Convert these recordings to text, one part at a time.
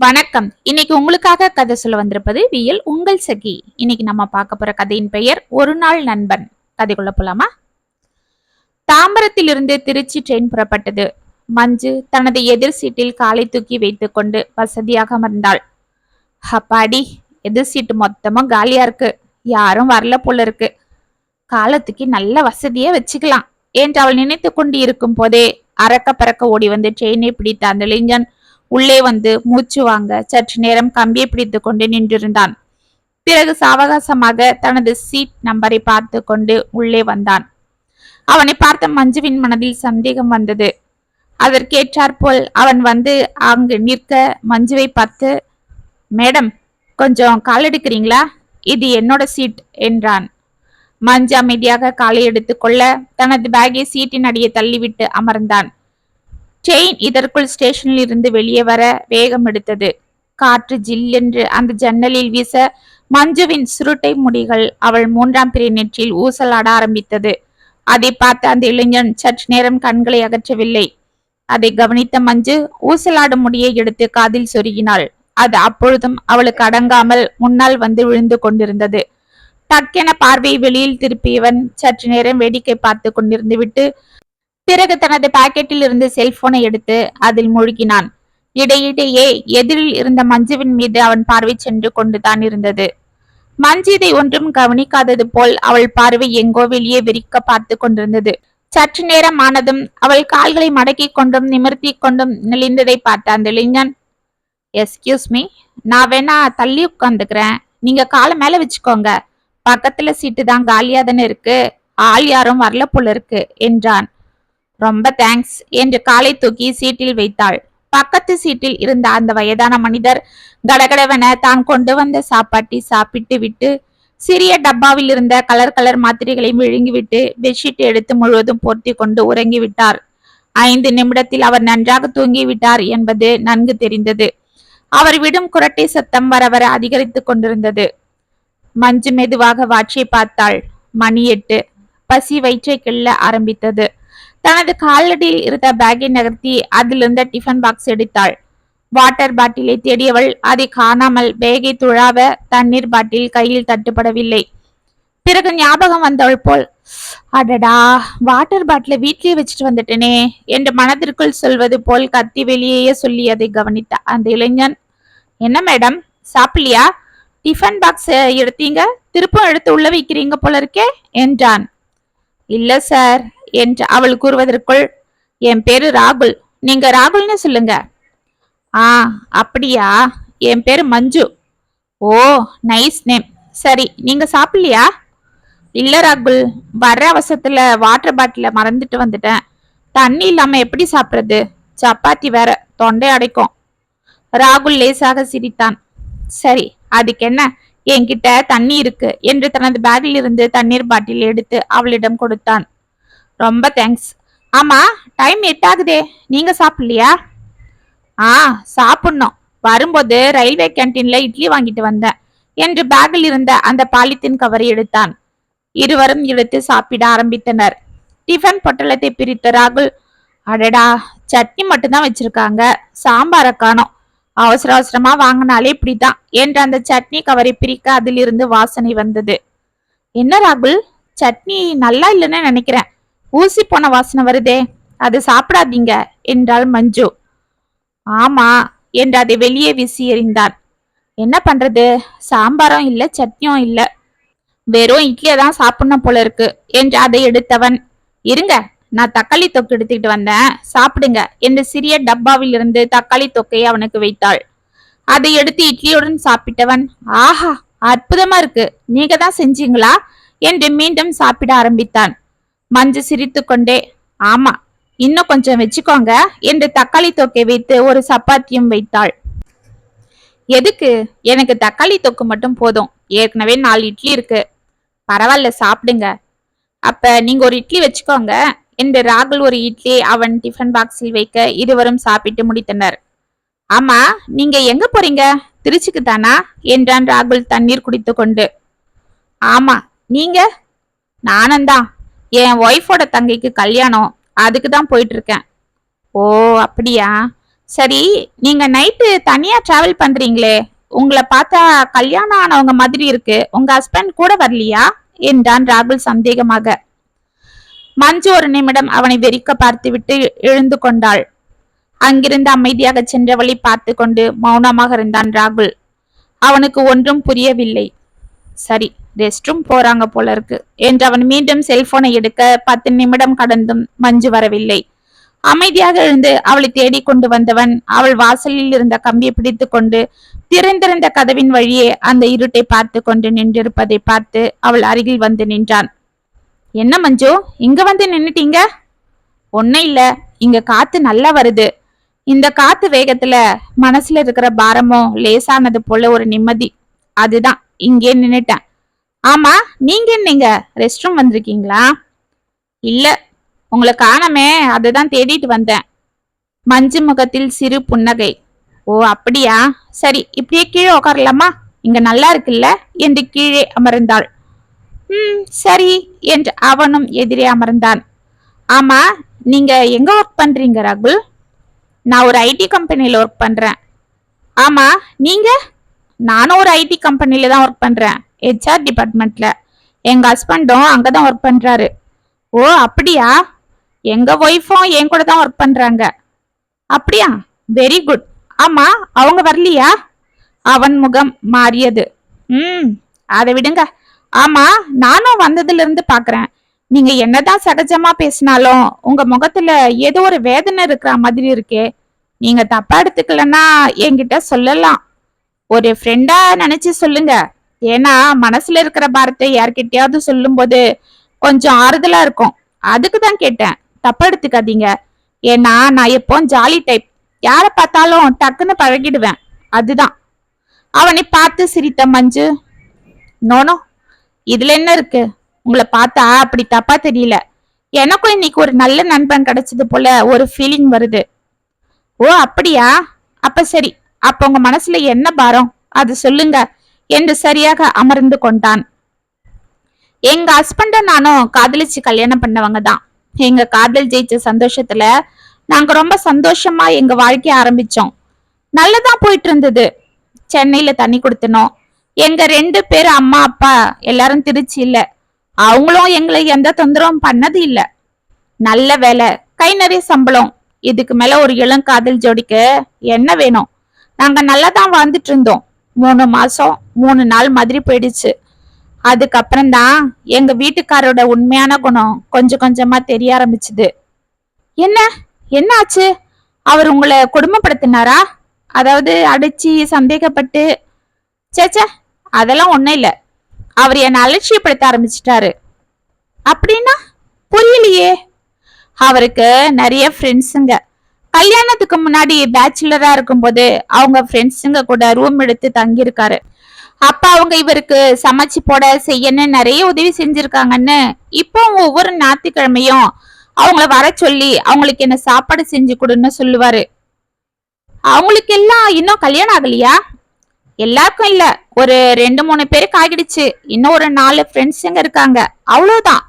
வணக்கம். இன்னைக்கு உங்களுக்காக கதை சொல்ல வந்திருப்பது வியல் உங்கள் சகி. இன்னைக்கு நம்ம பார்க்க போற கதையின் பெயர் ஒரு நாள் நண்பன். கதைக்குள்ள போலாமா? தாம்பரத்திலிருந்து திருச்சி ட்ரெயின் புறப்பட்டது. மஞ்சு தனது எதிர் சீட்டில் காலை தூக்கி வைத்துக்கொண்டு வசதியாக அமர்ந்தாள். அப்பாடி எதிர் சீட்டு மொத்தமும் காலியா இருக்கு. யாரும் வரல போல இருக்கு. காலத்துக்கு நல்ல வசதியா வச்சுக்கலாம். என்று அவள் நினைத்து கொண்டு இருக்கும் போதே அறக்க பறக்க ஓடி வந்து ட்ரெயினை பிடித்த அந்த இளைஞன் உள்ளே வந்து மூச்சு வாங்க சற்று நேரம் கம்பியை பிடித்து கொண்டு நின்றிருந்தான். பிறகு சாவகாசமாக தனது சீட் நம்பரை பார்த்து கொண்டு உள்ளே வந்தான். அவனை பார்த்த மஞ்சுவின் மனதில் சந்தேகம் வந்தது. அதற்கேற்றாற்போல் அவன் வந்து அங்கு நிற்க மஞ்சுவை பார்த்து மேடம் கொஞ்சம் கால் எடுக்கிறீங்களா? இது என்னோட சீட் என்றான். மஞ்சு அமைதியாக காலை எடுத்துக்கொள்ள தனது பேக்கை சீட்டின் அடியே தள்ளிவிட்டு அமர்ந்தான். ட்ரெயின் இதற்குள் ஸ்டேஷனில் இருந்து வெளியே வர வேகம் எடுத்தது. காற்று ஜில்லென்று அந்த ஜன்னலில் வீச மஞ்சுவின் சுருட்டை முடிகள் அவள் மூன்றாம் பிறை நெற்றில் ஊசலாட ஆரம்பித்தது. அதை பார்த்த அந்த இளைஞன் சற்று நேரம் கண்களை அகற்றவில்லை. அதை கவனித்த மஞ்சு ஊசலாடும் முடியை எடுத்து காதில் சொருகினாள். அது அப்பொழுதும் அவளுக்கு அடங்காமல் முன்னால் வந்து விழுந்து கொண்டிருந்தது. டக்கென பார்வையை வெளியில் திருப்பியவன் சற்று நேரம் வேடிக்கை பார்த்து கொண்டிருந்து விட்டு பிறகு தனது பாக்கெட்டில் இருந்து செல்போனை எடுத்து அதில் மூழ்கினான். இடையிடையே எதிரில் இருந்த மஞ்சுவின் மீது அவன் பார்வை சென்று கொண்டுதான் இருந்தது. மஞ்சு இதை ஒன்றும் கவனிக்காதது போல் அவள் பார்வை எங்கோ வெளியே விரிக்க பார்த்து கொண்டிருந்தது. சற்று நேரம் ஆனதும் அவள் கால்களை மடக்கி கொண்டும் நிமிர்த்தி கொண்டும் நெளிந்ததை பார்த்த அந்த இளைஞன் எஸ்கியூஸ் மீ நான் வேணா தள்ளி உட்காந்துக்கிறேன் நீங்க காலை மேல வச்சுக்கோங்க. பக்கத்துல சீட்டு தான் காலியா தானே இருக்கு. ஆள் யாரும் வரல போல இருக்கு என்றான். ரொம்ப தேங்க்ஸ் என்று காலை தூக்கி சீட்டில் வைத்தாள். பக்கத்து சீட்டில் இருந்த அந்த வயதான மனிதர் கடகடவென தான் கொண்டு வந்த சாப்பாட்டை சாப்பிட்டு விட்டு சிறிய டப்பாவில் இருந்த கலர் கலர் மாத்திரைகளை விழுங்கிவிட்டு பெட்ஷீட் எடுத்து முழுவதும் போர்த்தி கொண்டு உறங்கிவிட்டார் ஐந்து நிமிடத்தில் அவர் நன்றாக தூங்கிவிட்டார் என்பது நன்கு தெரிந்தது. அவர் விடும் குரட்டை சத்தம் வர வர அதிகரித்துக் கொண்டிருந்தது. மஞ்சு மெதுவாக வாட்சை பார்த்தாள். மணி எட்டு. பசி வயிற்றை கிள்ள ஆரம்பித்தது. தனது காலடியில் இருந்த பேக்கை நகர்த்தி அதிலிருந்த டிஃபன் பாக்ஸ் எடுத்தாள். வாட்டர் பாட்டிலை தேடியவள் அதை காணாமல் பேகை துழாவ தண்ணீர் பாட்டில் கையில் தட்டுப்படவில்லை. பிறகு ஞாபகம் வந்தவள் போல் அடடா வாட்டர் பாட்டில வீட்லயே வச்சுட்டு வந்துட்டேனே என்று மனதிற்குள் சொல்வது போல் கத்தி வெளியேயே சொல்லி அதை கவனித்த அந்த இளைஞன் என்ன மேடம் சாப்பிடலையா? டிஃபன் பாக்ஸ் எடுத்தீங்க? திருப்பம் எடுத்து உள்ள வைக்கிறீங்க போல இருக்கே என்றான். இல்ல சார். என்று அவள் கூறுவதற்குள் என் பேரு ராகுல். நீங்க ராகுல்னு சொல்லுங்க. ஆ அப்படியா? என் பேரு மஞ்சு. ஓ நைஸ் நேம். சரி நீங்க சாப்பிடலையா? இல்ல ராகுல். வர்ற அவசரத்துல வாட்டர் பாட்டில மறந்துட்டு வந்துட்டேன். தண்ணி இல்லாம எப்படி சாப்பிடுறது? சப்பாத்தி வேற தொண்டை அடைக்கும். ராகுல் லேசாக சிரித்தான். சரி அதுக்கு என்ன? என்கிட்ட தண்ணி இருக்கு. என்று தனது பேக்கில் இருந்து தண்ணீர் பாட்டில் எடுத்து அவளிடம் கொடுத்தான். ரொம்ப தேங்க்ஸ் ஆமாம் டைம் எட்டாகுதே நீங்கள் சாப்பிட்லையா? ஆ சாப்பிட்ணும். வரும்போது ரயில்வே கேன்டீனில் இட்லி வாங்கிட்டு வந்தேன் என்று பேக்கில் இருந்த அந்த பாலித்தீன் கவரை எடுத்தான். இருவரும் எடுத்து சாப்பிட ஆரம்பித்தனர். டிஃபன் பொட்டலத்தை பிரித்த ராகுல் அடடா சட்னி மட்டும்தான் வச்சிருக்காங்க. சாம்பாரை காணோம். அவசர அவசரமா வாங்கினாலே இப்படிதான் என்று அந்த சட்னி கவரை பிரிக்க அதிலிருந்து வாசனை வந்தது. என்ன ராகுல் சட்னி நல்லா இல்லைன்னு நினைக்கிறேன். ஊசி போன வாசனை வருதே. அது சாப்பிடாதீங்க என்றாள் மஞ்சு. ஆமா என்று அதை வெளியே வீசி எறிந்தான் என்ன பண்றது? சாம்பாரும் இல்ல சட்னியும் இல்ல. வெறும் இட்லியை தான் சாப்பிடணும் போல இருக்கு என்று அதை எடுத்தவன். இருங்க நான் தக்காளி தொக்கு எடுத்துக்கிட்டு வந்தேன். சாப்பிடுங்க என்று சிறிய டப்பாவில் இருந்து தக்காளி தொக்கையை அவனுக்கு வைத்தாள். அதை எடுத்து இட்லியுடன் சாப்பிட்டவன் ஆஹா அற்புதமா இருக்கு. நீங்க தான் செஞ்சீங்களா? என்று மீண்டும் சாப்பிட ஆரம்பித்தான். மஞ்சு சிரித்து கொண்டே ஆமா இன்னும் கொஞ்சம் வச்சுக்கோங்க என்று தக்காளி தொக்கை வைத்து ஒரு சப்பாத்தியும் வைத்தாள். எதுக்கு? எனக்கு தக்காளி தொக்கு மட்டும் போதும். ஏற்கனவே நாலு இட்லி இருக்கு. பரவாயில்ல சாப்பிடுங்க. அப்ப நீங்க ஒரு இட்லி வச்சுக்கோங்க என்று ராகுல் ஒரு இட்லி அவன் டிஃபன் பாக்ஸில் வைக்க இருவரும் சாப்பிட்டு முடித்தனர். ஆமா நீங்க எங்க போறீங்க? திருச்சிக்கு தானா? என்றான் ராகுல் தண்ணீர் குடித்து கொண்டு ஆமா நீங்க? நானந்தான் என் ஒய்ஃபோட தங்கைக்கு கல்யாணம். அதுக்கு தான் போயிட்டு இருக்கேன் ஓ அப்படியா? சரி நீங்க நைட்டு தனியா டிராவல் பண்றீங்களே. உங்களை பார்த்தா கல்யாணம் ஆனவங்க மாதிரி இருக்கு. உங்க ஹஸ்பண்ட் கூட வரலையா? என்றான் ராகுல் சந்தேகமாக. மஞ்சு ஒரு நிமிடம் அவனை வெறிக்க பார்த்துவிட்டு எழுந்து கொண்டாள். அங்கிருந்து அமைதியாக சென்றவளை பார்த்து கொண்டு மௌனமாக இருந்தான் ராகுல். அவனுக்கு ஒன்றும் புரியவில்லை. சரி ரெஸ்ட் ரூம் போறாங்க போல இருக்கு. என்று அவன் மீண்டும் செல்போனை எடுக்க பத்து நிமிடம் கடந்தும் மஞ்சு வரவில்லை. அமைதியாக எழுந்து அவளை தேடிக் கொண்டு வந்தவன் அவள் வாசலில் இருந்த கம்பியை பிடித்து கொண்டு திறந்திருந்த கதவின் வழியே அந்த இருட்டை பார்த்து கொண்டு நின்றிருப்பதை பார்த்து அவள் அருகில் வந்து நின்றான். என்ன மஞ்சு இங்க வந்து நின்னுட்டீங்க? ஒன்னும் இல்ல இங்க காத்து நல்லா வருது. இந்த காத்து வேகத்துல மனசுல இருக்கிற பாரமும் லேசானது போல ஒரு நிம்மதி. அதுதான். இங்கே நின்னுட்டேன். ஆமா நீங்க என்னங்க? ரெஸ்ட் ரூம் வந்திருக்கீங்களா? இல்ல உங்களை காணமே அதுதான் தேடிட்டு வந்தேன். மஞ்சு முகத்தில் சிறு புன்னகை. ஓ அப்படியா? சரி இப்படியே கீழே உட்காரலாமா? இங்க நல்லா இருக்குல்ல? என்று கீழே அமர்ந்தாள். ம் சரி என்று அவனும் எதிரே அமர்ந்தான். ஆமா நீங்க எங்க ஒர்க் பண்றீங்க ராகுல்? நான் ஒரு ஐடி கம்பெனியில் ஒர்க் பண்றேன். ஆமா நீங்க? நானும் ஒரு ஐடி கம்பெனில தான் ஒர்க் பண்றேன். ஹெச்ஆர் டிபார்ட்மெண்ட்ல எங்க ஹஸ்பண்டும் அங்கதான் ஒர்க் பண்றாரு. ஓ அப்படியா? எங்க ஒய்ஃபும் என் கூட தான் ஒர்க் பண்றாங்க. அப்படியா? வெரி குட் ஆமா அவங்க வரலையா? அவன் முகம் மாறியது. ம் அதை விடுங்க. ஆமா நானும் வந்ததுல இருந்து பாக்குறேன். நீங்க என்னதான் சகஜமா பேசினாலும் உங்க முகத்துல ஏதோ ஒரு வேதனை இருக்கிற மாதிரி இருக்கே. நீங்க தப்பா எடுத்துக்கலன்னா என்கிட்ட சொல்லலாம். ஒரு ஃப்ரெண்டா நினைச்சு சொல்லுங்க. ஏன்னா மனசுல இருக்கிற பாரத்தை யார்கிட்டயாவது சொல்லும்போது கொஞ்சம் ஆறுதலா இருக்கும். அதுக்கு தான் கேட்டேன். தப்பா எடுத்துக்காதீங்க. ஏன்னா நான் எப்போ ஜாலி டைப் யாரை பார்த்தாலும் டக்குன்னு பழகிடுவேன். அதுதான். அவனை பார்த்து சிரித்த மஞ்சு நோனோ இதுல என்ன இருக்கு? உங்களை பார்த்தா அப்படி தப்பா தெரியல. எனக்கும் இன்னைக்கு ஒரு நல்ல நண்பன் கிடைச்சது போல ஒரு ஃபீலிங் வருது. ஓ அப்படியா? அப்ப சரி. அப்ப உங்க மனசுல என்ன பாரம்? அது சொல்லுங்க. என்று சரியாக அமர்ந்து கொண்டான். எங்க ஹஸ்பண்டும் நானும் காதலிச்சு கல்யாணம் பண்ணவங்க தான். எங்க காதல் ஜெயிச்ச சந்தோஷத்துல நாங்க ரொம்ப சந்தோஷமா எங்க வாழ்க்கைய ஆரம்பிச்சோம். நல்லதா போயிட்டு இருந்தது. சென்னையில தண்ணி கொடுத்தனோம். எங்க ரெண்டு பேர் அம்மா அப்பா எல்லாரும் திருச்சி இல்ல. அவங்களும் எங்களை எந்த தொந்தரவும் பண்ணது இல்ல. நல்ல வேலை கை நிறைய சம்பளம். இதுக்கு மேல ஒரு இளங்காதல் ஜோடிக்கு என்ன வேணும்? நாங்க நல்லா தான் வாழ்ந்துட்டு இருந்தோம் மூணு மாசம் மூணு நாள் மாதிரி போயிடுச்சு. அதுக்கப்புறம் தான் எங்க வீட்டுக்காரோட உண்மையான குணம் கொஞ்சம் கொஞ்சமா தெரிய ஆரம்பிச்சுது. என்ன? என்ன ஆச்சு அவர் உங்களை கொடுமைப்படுத்தினாரா அதாவது அடிச்சு சந்தேகப்பட்டு சேச்சே அதெல்லாம் ஒன்றும் இல்லை. அவர் என்னை அலட்சியப்படுத்த ஆரம்பிச்சிட்டாரு. அப்படின்னா புரியலையே. அவருக்கு நிறைய ஃப்ரெண்ட்ஸுங்க கல்யாணத்துக்கு முன்னாடி பேச்சுலரா இருக்கும்போது அவங்க ஃப்ரெண்ட்ஸுங்க கூட ரூம் எடுத்து தங்கியிருக்காரு. அப்ப அவங்க இவருக்கு சமைச்சு போட செய்யணும்னு நிறைய உதவி செஞ்சிருக்காங்கன்னு இப்போ ஒவ்வொரு ஞாயிற்றுக்கிழமையும் அவங்கள வர சொல்லி அவங்களுக்கு என்ன சாப்பாடு செஞ்சு கொடுன்னு சொல்லுவாரு. அவங்களுக்கு எல்லாம் இன்னும் கல்யாணம் ஆகலையா? எல்லாருக்கும் இல்ல. ஒரு ரெண்டு மூணு பேருக்கு ஆகிடுச்சு. இன்னும் ஒரு நாலு ஃப்ரெண்ட்ஸுங்க இருக்காங்க. அவ்வளவுதான்.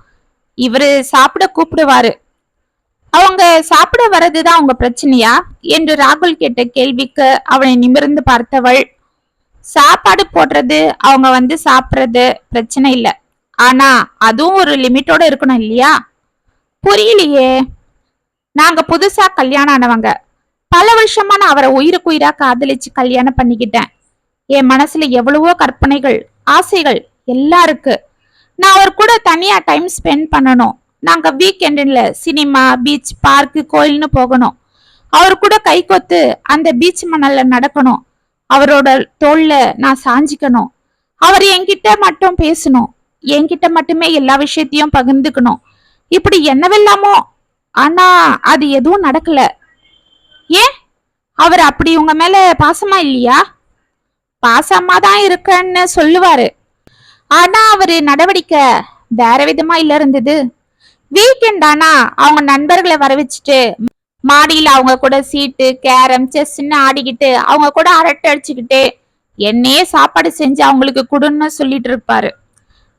இவரு சாப்பிட கூப்பிடுவாரு. அவங்க சாப்பிட வர்றதுதான் அவங்க பிரச்சனையா? என்று ராகுல் கேட்ட கேள்விக்கு அவனை நிமிர்ந்து பார்த்தவள் சாப்பாடு போடுறது அவங்க வந்து சாப்பிட்றது பிரச்சனை இல்லை. ஆனா அதுவும் ஒரு லிமிட்டோட இருக்கணும் இல்லையா? புரியலையே. நாங்க புதுசா கல்யாணம் ஆனவங்க. பல வருஷமா நான் அவரை உயிருக்கு உயிரா காதலிச்சு கல்யாணம் பண்ணிக்கிட்டேன். என் மனசுல எவ்வளவோ கற்பனைகள் ஆசைகள் எல்லாம் இருக்கு. நான் அவர் கூட தனியா டைம் ஸ்பெண்ட் பண்ணணும். நாங்கள் வீக்கெண்டில் சினிமா பீச் பார்க்கு கோயில்னு போகணும். அவர் கூட கை கொத்து அந்த பீச் மணலில் நடக்கணும். அவரோட தோல்ல நான் சாஞ்சிக்கணும். அவர் என்கிட்ட மட்டும் பேசணும். என்கிட்ட மட்டுமே எல்லா விஷயத்தையும் பகிர்ந்துக்கணும். இப்படி என்னவெல்லாமோ? ஆனா அது எதுவும் நடக்கல. ஏன்? அவர் அப்படி உங்க மேல பாசமா இல்லையா? பாசமா தான் இருக்கன்னு சொல்லுவாரு. ஆனா அவரு நடவடிக்கை வேற விதமா இல்ல இருந்தது. வீக்கெண்ட் ஆனா அவங்க நண்பர்களை வரவச்சுட்டு மாடியில அவங்க கூட சீட்டு கேரம் செஸ்ன்னு ஆடிக்கிட்டு அவங்க கூட அரட்டை அடிச்சுக்கிட்டு என்னையே சாப்பாடு செஞ்சு அவங்களுக்கு கொடுன்னு சொல்லிட்டு இருப்பாரு.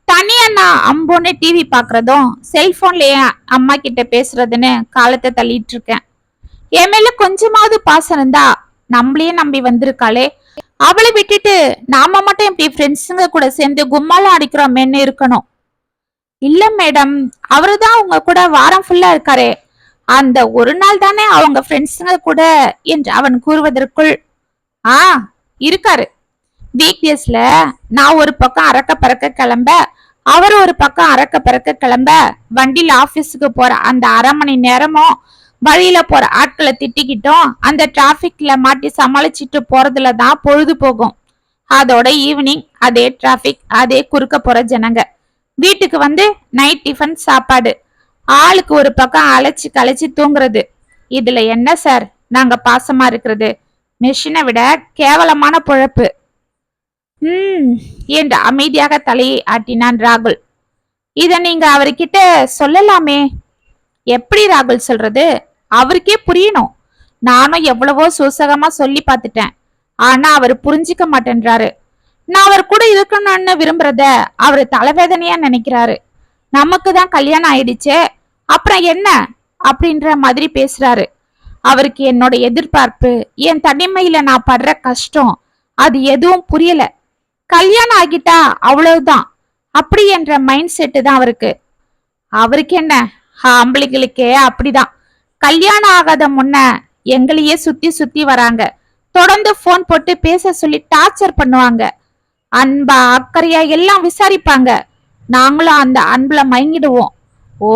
தனியா நான் அம்போன்னு டிவி பாக்குறதும் செல்போன்லயே அம்மா கிட்ட பேசுறதுன்னு காலத்தை தள்ளிட்டு இருக்கேன். என் மேல கொஞ்சமாவது பாசம் இருந்தா நம்மளையே நம்பி வந்திருக்காளே. அவளை விட்டுட்டு நாம மட்டும் இப்படி ஃப்ரெண்ட்ஸுங்க கூட சேர்ந்து கும்மாலம் அடிக்கிறோமேன்னு இருக்கணும். இல்ல மேடம் அவருதான் உங்க கூட வாரம் ஃபுல்லா இருக்காரே. அந்த ஒரு நாள் தானே அவங்க ஃப்ரெண்ட்ஸுங்க கூட என்று அவன் கூறுவதற்குள் ஆ இருக்காரு. வீக் டேஸ்ல நான் ஒரு பக்கம் அறக்க பறக்க கிளம்ப அவர் ஒரு பக்கம் அறக்க பறக்க கிளம்ப வண்டியில் ஆபீஸுக்கு போற அந்த அரை மணி நேரமும் வழியில போற ஆட்களை திட்டிக்கிட்டோம் அந்த டிராஃபிக்ல மாட்டி சமாளிச்சிட்டு போறதுல தான் பொழுது போகும். அதோட ஈவினிங் அதே டிராஃபிக் அதே குறுக்க போற ஜனங்க. வீட்டுக்கு வந்து நைட் டிஃபன் சாப்பாடு. ஆளுக்கு ஒரு பக்கம் அழைச்சி கலைச்சு தூங்குறது. இதுல என்ன சார் நாங்க பாசமா இருக்கிறது. மெஷினை விட கேவலமான பொழப்பு. ம் என்று அமைதியாக தலையை ஆட்டினான் ராகுல். இத நீங்க அவர்கிட்ட சொல்லலாமே. எப்படி ராகுல் சொல்றது? அவருக்கே புரியணும். நானும் எவ்வளவோ சூசகமா சொல்லி பார்த்துட்டேன். ஆனா அவர் புரிஞ்சிக்க மாட்டேன்றாரு. நான் அவர் கூட இருக்கணும்னு விரும்புறத? அவர் தலைவேதனையா நினைக்கிறாரு. நமக்கு தான் கல்யாணம் ஆயிடுச்சே அப்புறம் என்ன அப்படின்ற மாதிரி பேசுறாரு. அவருக்கு என்னோட எதிர்பார்ப்பு என் தனிமையில நான் படுற கஷ்டம் அது எதுவும் புரியல. கல்யாணம் ஆகிட்டா அவ்வளவுதான். அப்படி என்ற மைண்ட் செட்டு தான் அவருக்கு. அவருக்கு என்ன? ஆம்பளைங்களுக்கே அப்படிதான். கல்யாணம் ஆகாத முன்ன எங்களையே சுத்தி சுத்தி வராங்க. தொடர்ந்து ஃபோன் போட்டு பேச சொல்லி டார்ச்சர் பண்ணுவாங்க. அன்பா அக்கறையா எல்லாம் விசாரிப்பாங்க. நாங்களும் அந்த அன்புல மயங்கிடுவோம். ஓ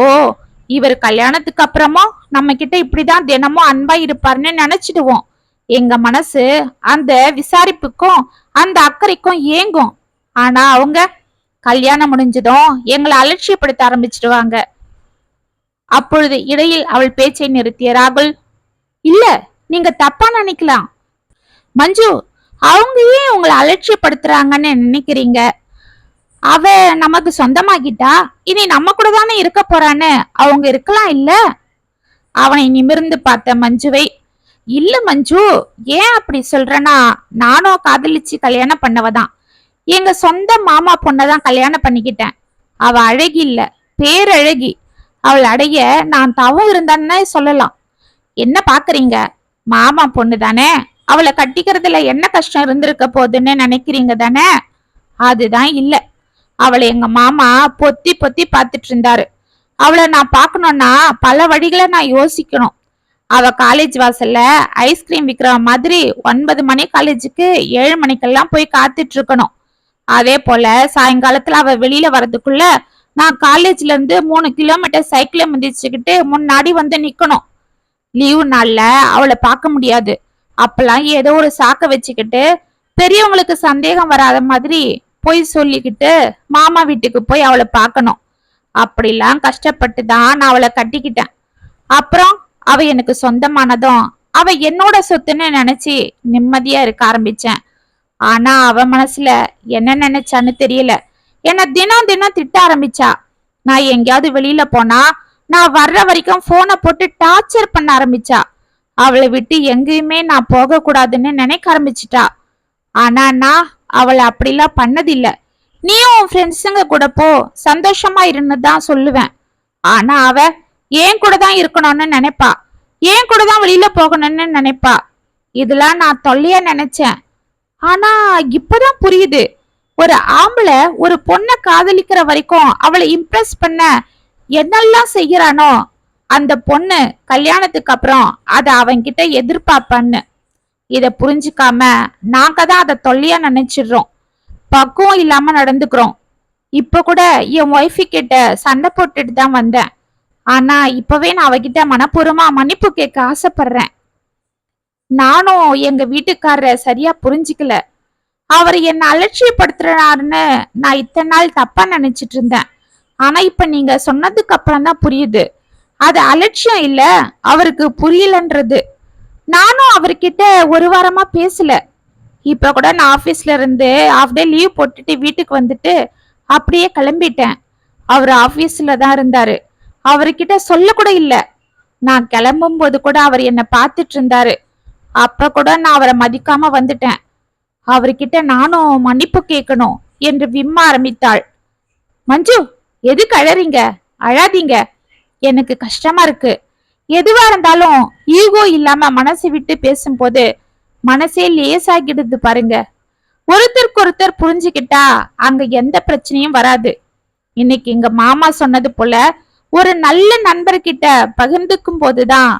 இவர் கல்யாணத்துக்கு அப்புறமும் நம்ம கிட்ட இப்படிதான் தினமும் அன்பா இருப்பாருன்னு நினைச்சிடுவோம். எங்க மனசு அந்த விசாரிப்புக்கும் அந்த அக்கறைக்கும் ஏங்கும். ஆனா அவங்க கல்யாணம் முடிஞ்சதும் எங்களை அலட்சியப்படுத்த ஆரம்பிச்சிடுவாங்க. அப்பொழுது இடையில் அவள் பேச்சை நிறுத்திய ராகுல் இல்ல நீங்க தப்பா நினைக்கலாம். மஞ்சு அவங்க ஏன் உங்களை அலட்சியப்படுத்துறாங்கன்னு நினைக்கிறீங்க? அவ நமக்கு சொந்தமாகிட்டா? இனி நம்ம கூட தானே இருக்க போறான்னு அவங்க இருக்கலாம் இல்ல? அவனை நிமிர்ந்து பார்த்த மஞ்சுவை இல்ல மஞ்சு ஏன் அப்படி சொல்றேன்னா நானும் காதலிச்சு கல்யாணம் பண்ணவதான். எங்க சொந்த மாமா பொண்ணதான் கல்யாணம் பண்ணிக்கிட்டேன். அவ அழகி இல்ல பேரழகி. அவள் அடைய நான் தவம் இருந்தான்னு சொல்லலாம். என்ன பாக்குறீங்க? மாமா பொண்ணு தானே? அவளை கட்டிக்கிறதுல என்ன கஷ்டம் இருந்திருக்க போகுதுன்னு நினைக்கிறீங்க தானே? அதுதான் இல்ல. அவளை எங்க மாமா பொத்தி பொத்தி பார்த்துட்டு இருந்தாரு. அவளை நான் பார்க்கணும்னா பல வழிகளை நான் யோசிக்கணும். அவ காலேஜ் வாசல்ல ஐஸ்கிரீம் விற்கிற மாதிரி ஒன்பது மணி காலேஜுக்கு ஏழு மணிக்கெல்லாம் போய் காத்துட்டு இருக்கணும். அதே போல சாயங்காலத்துல அவ வெளியில வர்றதுக்குள்ள நான் காலேஜ்ல இருந்து மூணு கிலோமீட்டர் சைக்கிளை மிதிச்சுக்கிட்டு முன்னாடி வந்து நிக்கணும். லீவு நாள்ல அவளை பார்க்க முடியாது. அப்பெல்லாம் ஏதோ ஒரு சாக்க வச்சுக்கிட்டு பெரியவங்களுக்கு சந்தேகம் வராத மாதிரி போய் சொல்லிக்கிட்டு மாமா வீட்டுக்கு போய் அவளை பார்க்கணும். அப்படிலாம் கஷ்டப்பட்டு தான் நான் அவளை கட்டிக்கிட்டேன். அப்புறம் அவ எனக்கு சொந்தமானதும் அவ என்னோட சொத்துன்னு நினைச்சு நிம்மதியா இருக்க ஆரம்பிச்சேன். ஆனா அவ மனசுல என்ன நினைச்சான்னு தெரியல. என்ன தினம் தினம் திட்ட ஆரம்பிச்சா. நான் எங்கேயாவது வெளியில போனா நான் வர்ற வரைக்கும் போனை போட்டு டார்ச்சர் பண்ண ஆரம்பிச்சா. அவளை விட்டு எங்கேயுமே நான் போக கூடாதுன்னு நினைக்க ஆரம்பிச்சிட்டா. ஆனா நான் அவளை அப்படிலாம் பண்ணதில்ல. நீயும் உன் ஃப்ரெண்ட்ஸுங்க கூட போ. சந்தோஷமா இருன்னு தான் சொல்லுவேன். ஆனா அவ ஏன் கூட தான் இருக்கணும்னு நினைப்பா. ஏன் கூட தான் வெளியில போகணும்னு நினைப்பா. இதெல்லாம் நான் தொல்லையா நினைச்சேன். ஆனா இப்பதான் புரியுது. ஒரு ஆம்பளை ஒரு பொண்ணை காதலிக்கிற வரைக்கும் அவளை இம்ப்ரெஸ் பண்ண என்னெல்லாம் செய்யறானோ அந்த பொண்ணு கல்யாணத்துக்கு அப்புறம் அதை அவன்கிட்ட எதிர்பார்ப்பான்னு. இதை புரிஞ்சுக்காம நாங்க தான் அதை தொல்லையா நினைச்சிடுறோம். பக்குவம் இல்லாம நடந்துக்கிறோம். இப்ப கூட என் ஒய்ஃபு கிட்ட சண்டை போட்டுட்டு தான் வந்தேன். ஆனா இப்பவே நான் அவகிட்ட மனப்பூர்வமா மன்னிப்பு கேட்க ஆசைப்படுறேன். நானும் எங்க வீட்டுக்காரரை சரியா புரிஞ்சுக்கல. அவர் என்னை அலட்சியப்படுத்துறாருன்னு நான் இத்தனை நாள் தப்பா நினைச்சிட்டு இருந்தேன். ஆனா இப்ப நீங்க சொன்னதுக்கு அப்புறம் தான் புரியுது. அது அலட்சியம் இல்ல. அவருக்கு புரியலன்றது. நானும் அவர்கிட்ட ஒரு வாரமா பேசல. இப்ப கூட நான் ஆபீஸ்ல இருந்து ஹாஃப் டே லீவ் போட்டுட்டு வீட்டுக்கு வந்துட்டு அப்படியே கிளம்பிட்டேன். அவர் ஆபீஸ்ல தான் இருந்தாரு. அவர்கிட்ட சொல்ல கூட இல்ல. நான் கிளம்பும் போது கூட அவர் என்ன பார்த்துட்டு இருந்தாரு. அப்ப கூட நான் அவரை மதிக்காம வந்துட்டேன். அவர்கிட்ட நானும் மன்னிப்பு கேட்கணும் என்று விம்ம ஆரம்பித்தாள். மஞ்சு எதுக்கு அழறீங்க? அழாதீங்க. எனக்கு கஷ்டமா இருக்கு. எதுவா இருந்தாலும் ஈகோ இல்லாம மனசு விட்டு பேசும்போது மனசே லேசாகிடுது பாருங்க. ஒருத்தருக்கு ஒருத்தர் புரிஞ்சுக்கிட்டா அங்க எந்த பிரச்சனையும் வராது. இன்னைக்கு எங்க மாமா சொன்னது போல ஒரு நல்ல நண்பர்கிட்ட பகிர்ந்துக்கும் போதுதான்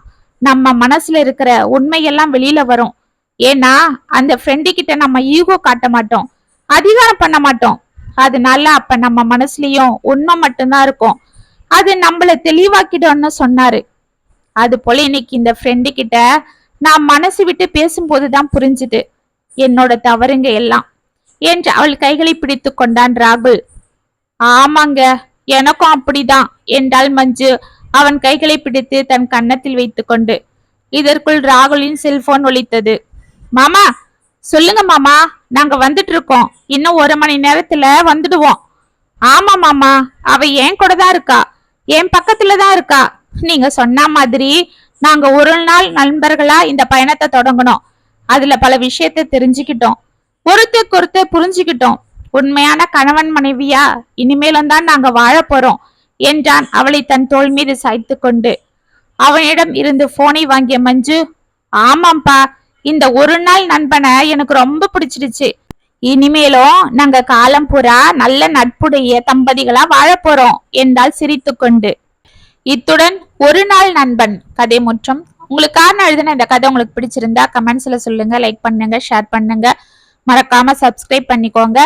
நம்ம மனசுல இருக்கிற உண்மையெல்லாம் வெளியில வரும். ஏன்னா அந்த ஃப்ரெண்டு கிட்ட நம்ம ஈகோ காட்ட மாட்டோம். அதிகாரம் பண்ண மாட்டோம். அதனால அப்ப நம்ம மனசுலயும் உண்மை மட்டும்தான் இருக்கும். அது நம்மளை தெளிவாக்கிடும்னு சொன்னாரு. அது போல இன்னைக்கு இந்த ஃப்ரெண்டு கிட்ட நான் மனசு விட்டு பேசும்போது தான் புரிஞ்சுது. என்னோட தவறுங்க எல்லாம். என்று அவள் கைகளை பிடித்து கொண்டான் ராகுல். ஆமாங்க எனக்கும் அப்படிதான் என்றாள் மஞ்சு. அவன் கைகளை பிடித்து தன் கன்னத்தில் வைத்துக்கொண்டு இதற்குள் ராகுலின் செல்போன் ஒலித்தது. மாமா சொல்லுங்க மாமா நாங்க வந்துட்டு இருக்கோம். இன்னும் ஒரு மணி நேரத்துல வந்துடுவோம். ஆமா மாமா. அவ என் கூட தான் இருக்கா. என் பக்கத்துல தான் இருக்கா. நீங்க சொன்ன மாதிரி நாங்க ஒரு நாள் நண்பர்களா இந்த பயணத்தை தொடங்கணும் அதுல பல விஷயத்தை தெரிஞ்சுக்கிட்டோம். ஒருத்தருக்கு ஒருத்தர் புரிஞ்சுக்கிட்டோம். உண்மையான கணவன் மனைவியா இனிமேலும் தான் நாங்க வாழ போறோம் என்றான் அவளை தன் தோள் மீது சாய்த்து கொண்டு. அவனிடம் இருந்து போனை வாங்கிய மஞ்சு ஆமாம்பா இந்த ஒரு நாள் நண்பனை எனக்கு ரொம்ப பிடிச்சிடுச்சு. இனிமேலும் நாங்க காலம் பூரா நல்ல நட்புடைய தம்பதிகளா வாழ போறோம் என்றால் சிரித்துக்கொண்டு இத்துடன் ஒரு நாள் நண்பன் கதை முற்றம். காரணம் எழுதின இந்த கதை உங்களுக்கு பிடிச்சிருந்தா கமெண்ட்ஸ்ல சொல்லுங்க லைக் பண்ணுங்க ஷேர் பண்ணுங்க. மறக்காம சப்ஸ்கிரைப் பண்ணிக்கோங்க.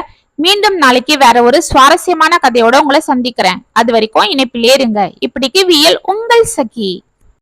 மீண்டும் நாளைக்கு வேற ஒரு சுவாரஸ்யமான கதையோட உங்களை சந்திக்கிறேன். அது வரைக்கும் இணைப்பிலே இருங்க. இப்படிக்கு வியல் உங்கள் சகி.